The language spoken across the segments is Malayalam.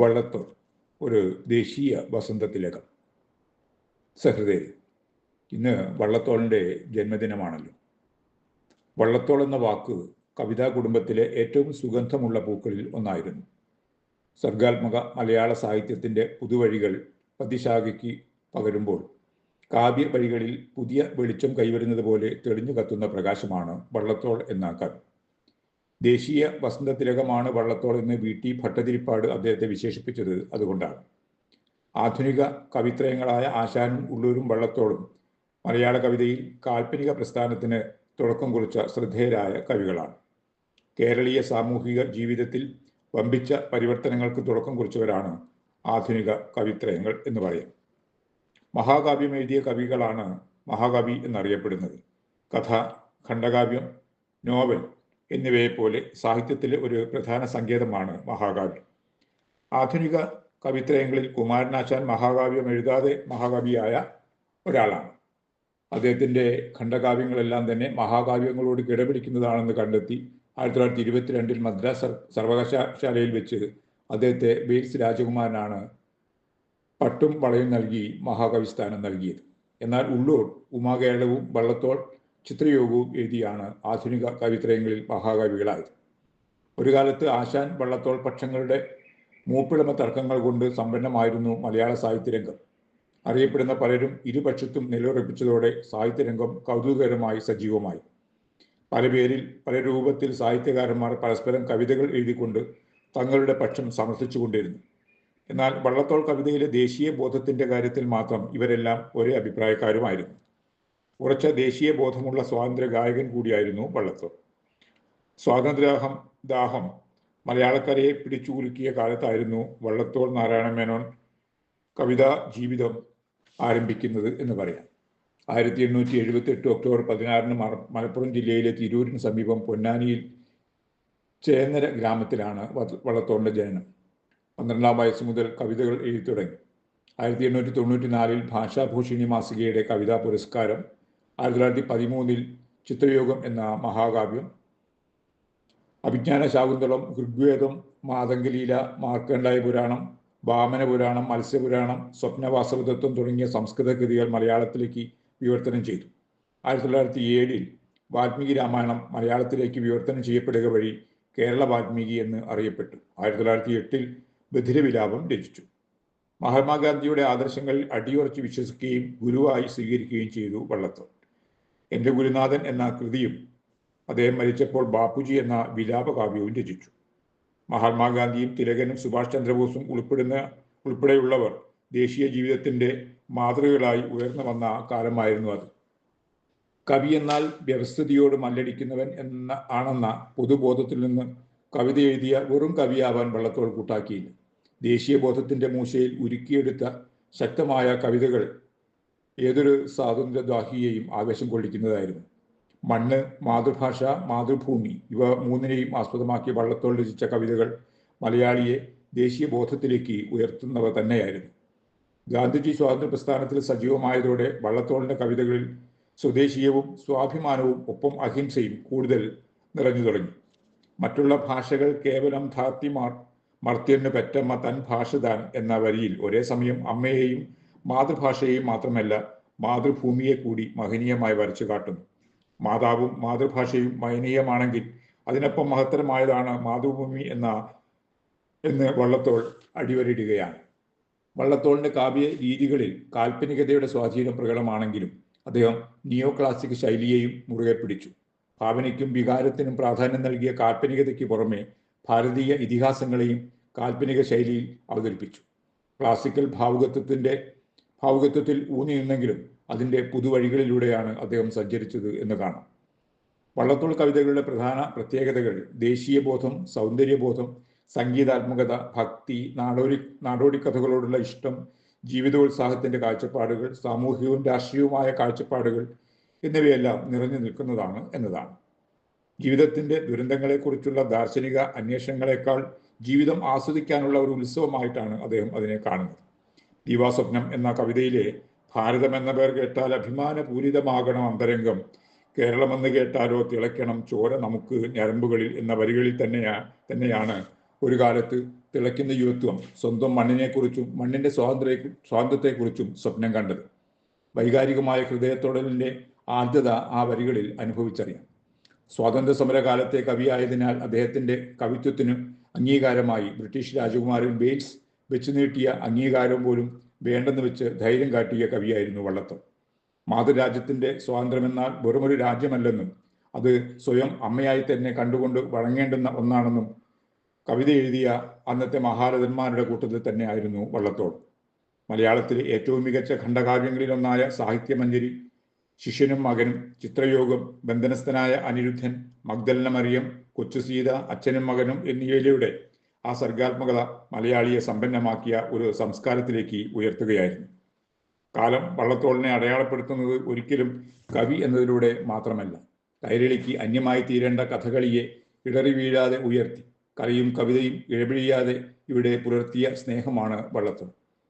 വള്ളത്തോൾ ഒരു ദേശീയ വസന്തത്തിലകം സഹൃദയ ഇന്ന് വള്ളത്തോളിന്റെ ജന്മദിനമാണല്ലോ. വള്ളത്തോൾ എന്ന വാക്ക് കവിതാ കുടുംബത്തിലെ ഏറ്റവും സുഗന്ധമുള്ള പൂക്കളിൽ ഒന്നായിരുന്നു. സർഗാത്മക മലയാള സാഹിത്യത്തിന്റെ പുതുവഴികൾ പതിശാഖയ്ക്ക് പകരുമ്പോൾ കാവ്യ വഴികളിൽ പുതിയ വെളിച്ചം കൈവരുന്നത് പോലെ തെളിഞ്ഞു കത്തുന്ന പ്രകാശമാണ് വള്ളത്തോൾ എന്ന കവി. ദേശീയ വസന്തതിലകമാണ് വള്ളത്തോൾ എന്ന് വി ടി ഭട്ടതിരിപ്പാട് അദ്ദേഹത്തെ വിശേഷിപ്പിച്ചത് അതുകൊണ്ടാണ്. ആധുനിക കവിത്രയങ്ങളായ ആശാനും ഉള്ളൂരും വള്ളത്തോളും മലയാള കവിതയിൽ കാൽപ്പനിക പ്രസ്ഥാനത്തിന് തുടക്കം കുറിച്ച ശ്രദ്ധേയരായ കവികളാണ്. കേരളീയ സാമൂഹിക ജീവിതത്തിൽ വമ്പിച്ച പരിവർത്തനങ്ങൾക്ക് തുടക്കം കുറിച്ചവരാണ് ആധുനിക കവിത്രയങ്ങൾ എന്ന് പറയാം. മഹാകാവ്യം എഴുതിയ കവികളാണ് മഹാകവി എന്നറിയപ്പെടുന്നത്. കഥ ഖണ്ഡകാവ്യം നോവൽ എന്നിവയെ പോലെ സാഹിത്യത്തിലെ ഒരു പ്രധാന സങ്കേതമാണ് മഹാകാവ്യം. ആധുനിക കവിത്രയങ്ങളിൽ കുമാരനാശാൻ മഹാകാവ്യം എഴുതാതെ മഹാകവിയായ ഒരാളാണ്. അദ്ദേഹത്തിന്റെ ഖണ്ഡകാവ്യങ്ങളെല്ലാം തന്നെ മഹാകാവ്യങ്ങളോട് കിടപിടിക്കുന്നതാണെന്ന് കണ്ടെത്തി ആയിരത്തി തൊള്ളായിരത്തി ഇരുപത്തിരണ്ടിൽ മദ്രാസ് സർവകലാശാലയിൽ വെച്ച് അദ്ദേഹത്തെ വെയിൽസ് രാജകുമാരനാണ് പട്ടും വളയും നൽകി മഹാകവി സ്ഥാനം നൽകിയത്. എന്നാൽ ഉള്ളൂർ ഉമാകേളവും വള്ളത്തോൾ ചിത്രയോഗവും എഴുതിയാണ് ആധുനിക കവിത്രയങ്ങളിൽ മഹാകവികളായത്. ഒരു കാലത്ത് ആശാൻ വള്ളത്തോൾ പക്ഷങ്ങളുടെ മൂപ്പിളമ തർക്കങ്ങൾ കൊണ്ട് സമ്പന്നമായിരുന്നു മലയാള സാഹിത്യരംഗം. അറിയപ്പെടുന്ന പലരും ഇരുപക്ഷത്തും നിലയുറപ്പിച്ചതോടെ സാഹിത്യരംഗം കൗതുകകരമായി സജീവമായി. പല പേരിൽ പല രൂപത്തിൽ സാഹിത്യകാരന്മാർ പരസ്പരം കവിതകൾ എഴുതിക്കൊണ്ട് തങ്ങളുടെ പക്ഷം സമർത്ഥിച്ചുകൊണ്ടിരുന്നു. എന്നാൽ വള്ളത്തോൾ കവിതയിലെ ദേശീയ ബോധത്തിന്റെ കാര്യത്തിൽ മാത്രം ഇവരെല്ലാം ഒരേ അഭിപ്രായക്കാരുമായിരുന്നു. ഉറച്ച ദേശീയ ബോധമുള്ള സ്വാതന്ത്ര്യ ഗായകൻ കൂടിയായിരുന്നു വള്ളത്തോൾ സ്വാതന്ത്ര്യാഹം ദാഹം മലയാളക്കരയെ പിടിച്ചുകുലുക്കിയ കാലത്തായിരുന്നു വള്ളത്തോൾ നാരായണ മേനോൻ കവിതാ ജീവിതം ആരംഭിക്കുന്നത് എന്ന് പറയാം. ആയിരത്തി എണ്ണൂറ്റി എഴുപത്തി എട്ട് ഒക്ടോബർ പതിനാറിന് മലപ്പുറം ജില്ലയിലെ തിരൂരിന് സമീപം പൊന്നാനിയിൽ ചേന്നര ഗ്രാമത്തിലാണ് വള്ളത്തോളിന്റെ ജനനം. പന്ത്രണ്ടാം വയസ്സ് മുതൽ കവിതകൾ എഴുതി തുടങ്ങി ആയിരത്തി എണ്ണൂറ്റി തൊണ്ണൂറ്റി നാലിൽ ഭാഷാഭൂഷണി മാസികയുടെ കവിതാ പുരസ്കാരം ആയിരത്തി തൊള്ളായിരത്തി പതിമൂന്നിൽ ചിത്രയോഗം എന്ന മഹാകാവ്യം അഭിജ്ഞാന ശാകുന്തളം ഋഗ്വേദം മാതംഗലീല മാർക്കണ്ഡായ പുരാണം വാമന പുരാണം മത്സ്യപുരാണം സ്വപ്നവാസവതത്വം തുടങ്ങിയ സംസ്കൃത കൃതികൾ മലയാളത്തിലേക്ക് വിവർത്തനം ചെയ്തു. ആയിരത്തി തൊള്ളായിരത്തി ഏഴിൽ വാൽമീകി രാമായണം മലയാളത്തിലേക്ക് വിവർത്തനം ചെയ്യപ്പെടുക വഴി കേരള വാൽമീകി എന്ന് അറിയപ്പെട്ടു. ആയിരത്തി തൊള്ളായിരത്തി എട്ടിൽ ബധിരവിലാപം രചിച്ചു. മഹാത്മാഗാന്ധിയുടെ ആദർശങ്ങളിൽ അടിയുറച്ച് വിശ്വസിക്കുകയും ഗുരുവായി സ്വീകരിക്കുകയും ചെയ്തു വള്ളത്തോൾ. എന്റെ ഗുരുനാഥൻ എന്ന കൃതിയും അദ്ദേഹം മരിച്ചപ്പോൾ ബാപ്പുജി എന്ന വിലാപകാവ്യവും രചിച്ചു. മഹാത്മാഗാന്ധിയും തിലകനും സുഭാഷ് ചന്ദ്രബോസും ഉൾപ്പെടുന്ന ഉൾപ്പെടെയുള്ളവർ ദേശീയ ജീവിതത്തിന്റെ മാതൃകകളായി ഉയർന്നു വന്ന കാലമായിരുന്നു അത്. കവി എന്നാൽ വ്യവസ്ഥിതിയോട് മല്ലടിക്കുന്നവൻ എന്ന ആണെന്ന പൊതുബോധത്തിൽ നിന്ന് കവിത എഴുതിയ വെറും കവിയാവാൻ വള്ളത്തോൾ കൂട്ടാക്കിയില്ല. ദേശീയ ബോധത്തിന്റെ മൂശയിൽ ഉരുക്കിയെടുത്ത ശക്തമായ കവിതകൾ ഏതൊരു സ്വാതന്ത്ര്യദാഹിയെയും ആവേശം കൊള്ളിക്കുന്നതായിരുന്നു. മണ്ണ് മാതൃഭാഷ മാതൃഭൂമി ഇവ മൂന്നിനെയും ആസ്പദമാക്കി വള്ളത്തോൾ രചിച്ച കവിതകൾ മലയാളിയെ ദേശീയ ബോധത്തിലേക്ക് ഉയർത്തുന്നവ തന്നെയായിരുന്നു. ഗാന്ധിജി സ്വാതന്ത്ര്യ പ്രസ്ഥാനത്തിൽ സജീവമായതോടെ വള്ളത്തോളിന്റെ കവിതകളിൽ സ്വദേശീയവും സ്വാഭിമാനവും ഒപ്പം അഹിംസയും കൂടുതൽ നിറഞ്ഞു തുടങ്ങി. മറ്റുള്ള ഭാഷകൾ കേവലം ധാർത്തിമാർ മർത്യന് പെറ്റമ്മ തൻ ഭാഷ താൻ എന്ന വരിയിൽ ഒരേ സമയം അമ്മയെയും മാതൃഭാഷയെയും മാത്രമല്ല മാതൃഭൂമിയെ കൂടി മഹനീയമായി വരച്ചു കാട്ടുന്നു. മാതാവും മാതൃഭാഷയും മഹനീയമാണെങ്കിൽ അതിനൊപ്പം മഹത്തരമായതാണ് മാതൃഭൂമി എന്ന എന്ന് വള്ളത്തോൾ അടിവരയിടുകയാണ്. വള്ളത്തോളിന്റെ കാവ്യ രീതികളിൽ കാൽപ്പനികതയുടെ സ്വാധീനം പ്രകടമാണെങ്കിലും അദ്ദേഹം നിയോ ക്ലാസിക് ശൈലിയെയും മുറുകെ പിടിച്ചു. ഭാവനയ്ക്കും വികാരത്തിനും പ്രാധാന്യം നൽകിയ കാൽപ്പനികതയ്ക്ക് പുറമെ ഭാരതീയ ഇതിഹാസങ്ങളെയും കാൽപ്പനിക ശൈലിയിൽ അവതരിപ്പിച്ചു. ക്ലാസിക്കൽ ഭാവുകത്വത്തിന്റെ ഭാവുകത്വത്തിൽ ഊന്നിയിരുന്നെങ്കിലും അതിന്റെ പുതുവഴികളിലൂടെയാണ് അദ്ദേഹം സഞ്ചരിച്ചത് എന്ന് കാണാം. വള്ളത്തോൾ കവിതകളുടെ പ്രധാന പ്രത്യേകതകൾ ദേശീയ ദേശീയബോധം സൗന്ദര്യബോധം സംഗീതാത്മകത ഭക്തി നാടോടി നാടോടി കഥകളോടുള്ള ഇഷ്ടം ജീവിതോത്സാഹത്തിന്റെ കാഴ്ചപ്പാടുകൾ സാമൂഹികവും രാഷ്ട്രീയവുമായ കാഴ്ചപ്പാടുകൾ എന്നിവയെല്ലാം നിറഞ്ഞു നിൽക്കുന്നതാണ് എന്നതാണ്. ജീവിതത്തിന്റെ ദുരന്തങ്ങളെക്കുറിച്ചുള്ള ദാർശനിക അന്വേഷണങ്ങളെക്കാൾ ജീവിതം ആസ്വദിക്കാനുള്ള ഒരു ഉത്സവമായിട്ടാണ് അദ്ദേഹം അതിനെ കാണുന്നത്. ദീവാസ്വപ്നം എന്ന കവിതയിലെ ഭാരതം എന്ന പേർ കേട്ടാൽ അഭിമാനപൂരിതമാകണം അന്തരംഗം. കേരളമെന്ന് കേട്ടാലോ തിളയ്ക്കണം ചോര നമുക്ക് ഞരമ്പുകളിൽ എന്ന വരികളിൽ തന്നെയാ തന്നെയാണ് ഒരു കാലത്ത് തിളയ്ക്കുന്ന യുവത്വം സ്വന്തം മണ്ണിനെക്കുറിച്ചും മണ്ണിന്റെ സ്വാതന്ത്ര്യ സ്വാതന്ത്ര്യത്തെക്കുറിച്ചും സ്വപ്നം കണ്ടത്. വൈകാരികമായ ഹൃദയത്തോടലിന്റെ ആദ്യത ആ വരികളിൽ അനുഭവിച്ചറിയാം. സ്വാതന്ത്ര്യ സമര കാലത്തെ കവിയായതിനാൽ അദ്ദേഹത്തിന്റെ കവിത്വത്തിന് അംഗീകാരമായി ബ്രിട്ടീഷ് രാജകുമാരൻ വെയിൽസ് വെച്ചു നീട്ടിയ അംഗീകാരം പോലും വേണ്ടെന്ന് വെച്ച് ധൈര്യം കാട്ടിയ കവിയായിരുന്നു വള്ളത്തോൾ. മാതൃരാജ്യത്തിന്റെ സ്വാതന്ത്ര്യമെന്നാൽ വെറുമൊരു രാജ്യമല്ലെന്നും അത് സ്വയം അമ്മയായി തന്നെ കണ്ടുകൊണ്ട് വഴങ്ങേണ്ടുന്ന ഒന്നാണെന്നും കവിത എഴുതിയ അന്നത്തെ മഹാരഥന്മാരുടെ കൂട്ടത്തിൽ തന്നെ ആയിരുന്നു വള്ളത്തോൾ. മലയാളത്തിലെ ഏറ്റവും മികച്ച ഖണ്ഡകാവ്യങ്ങളിലൊന്നായ സാഹിത്യമഞ്ജരി ശിഷ്യനും മകനും ചിത്രയോഗം ബന്ധനസ്ഥനായ അനിരുദ്ധൻ മഗ്ദലന മറിയം കൊച്ചുസീത അച്ഛനും മകനും എന്നിവയിലൂടെ ആ സർഗാത്മകത മലയാളിയെ സമ്പന്നമാക്കിയ ഒരു സംസ്കാരത്തിലേക്ക് ഉയർത്തുകയായിരുന്നു. കാലം വള്ളത്തോളിനെ അടയാളപ്പെടുത്തുന്നത് ഒരിക്കലും കവി എന്നതിലൂടെ മാത്രമല്ല. കൈരളിക്ക് അന്യമായി തീരേണ്ട കഥകളിയെ ഇടറി വീഴാതെ ഉയർത്തി കലയും കവിതയും ഇഴപിഴിയാതെ ഇവിടെ പുലർത്തിയ സ്നേഹമാണ് വള്ളത്തോൾ.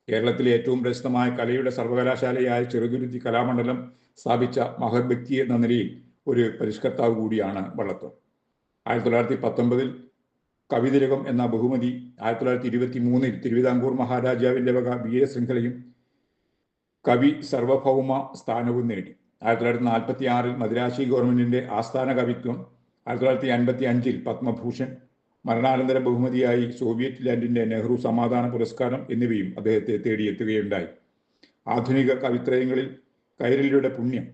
കേരളത്തിലെ ഏറ്റവും പ്രശസ്തമായ കലയുടെ സർവകലാശാലയായ ചെറുതുരുത്തി കലാമണ്ഡലം സ്ഥാപിച്ച മഹത് വ്യക്തി എന്ന നിലയിൽ ഒരു പരിഷ്കർത്താവ് കൂടിയാണ് വള്ളത്തോൾ. ആയിരത്തി തൊള്ളായിരത്തി പത്തൊമ്പതിൽ കവിതിലകം എന്ന ബഹുമതി ആയിരത്തി തൊള്ളായിരത്തി ഇരുപത്തി മൂന്നിൽ തിരുവിതാംകൂർ മഹാരാജാവിന്റെ വക ബി എ ശൃംഖലയും കവി സർവഭൗമ സ്ഥാനവും നേടി. ആയിരത്തി തൊള്ളായിരത്തി നാൽപ്പത്തി ആറിൽ മദ്രാശി ഗവൺമെന്റിന്റെ ആസ്ഥാന കവിത്വം ആയിരത്തി തൊള്ളായിരത്തി അൻപത്തി അഞ്ചിൽ പത്മഭൂഷൺ മരണാനന്തര ബഹുമതിയായി സോവിയറ്റ് ലാൻഡിന്റെ നെഹ്റു സമാധാന പുരസ്കാരം എന്നിവയും അദ്ദേഹത്തെ തേടിയെത്തുകയുണ്ടായി. ആധുനിക കവിത്രയങ്ങളിൽ കൈരളിയുടെ പുണ്യം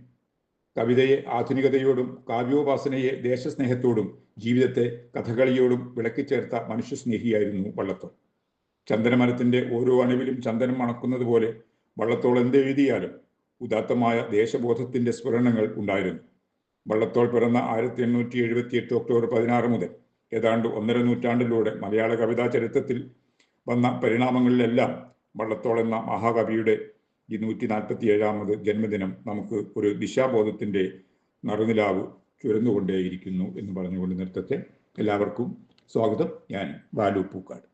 കവിതയെ ആധുനികതയോടും കാവ്യോപാസനയെ ദേശസ്നേഹത്തോടും ജീവിതത്തെ കഥകളിയോടും വിളക്കി വിളക്കിച്ചേർത്ത മനുഷ്യസ്നേഹിയായിരുന്നു വള്ളത്തോൾ. ചന്ദനമരത്തിന്റെ ഓരോ അണുവിലും ചന്ദനം മണക്കുന്നത് പോലെ വള്ളത്തോൾ എന്തെഴുതിയാലും ഉദാത്തമായ ദേശബോധത്തിന്റെ സ്ഫുരണങ്ങൾ ഉണ്ടായിരുന്നു. വള്ളത്തോൾ പിറന്ന ആയിരത്തി എണ്ണൂറ്റി എഴുപത്തി എട്ട് ഒക്ടോബർ പതിനാറ് മുതൽ ഏതാണ്ട് ഒന്നര നൂറ്റാണ്ടിലൂടെ മലയാള കവിതാ ചരിത്രത്തിൽ വന്ന പരിണാമങ്ങളിലെല്ലാം വള്ളത്തോൾ എന്ന മഹാകവിയുടെ ഈ നൂറ്റി നാൽപ്പത്തി ഏഴാമത് ജന്മദിനം നമുക്ക് ഒരു ദിശാബോധത്തിന്റെ നറുനിലാവ് ചുരന്നുകൊണ്ടേയിരിക്കുന്നു എന്ന് പറഞ്ഞുകൊണ്ട് നൃത്തത്തെ എല്ലാവർക്കും സ്വാഗതം. ഞാൻ ബാലു പൂക്കാട്.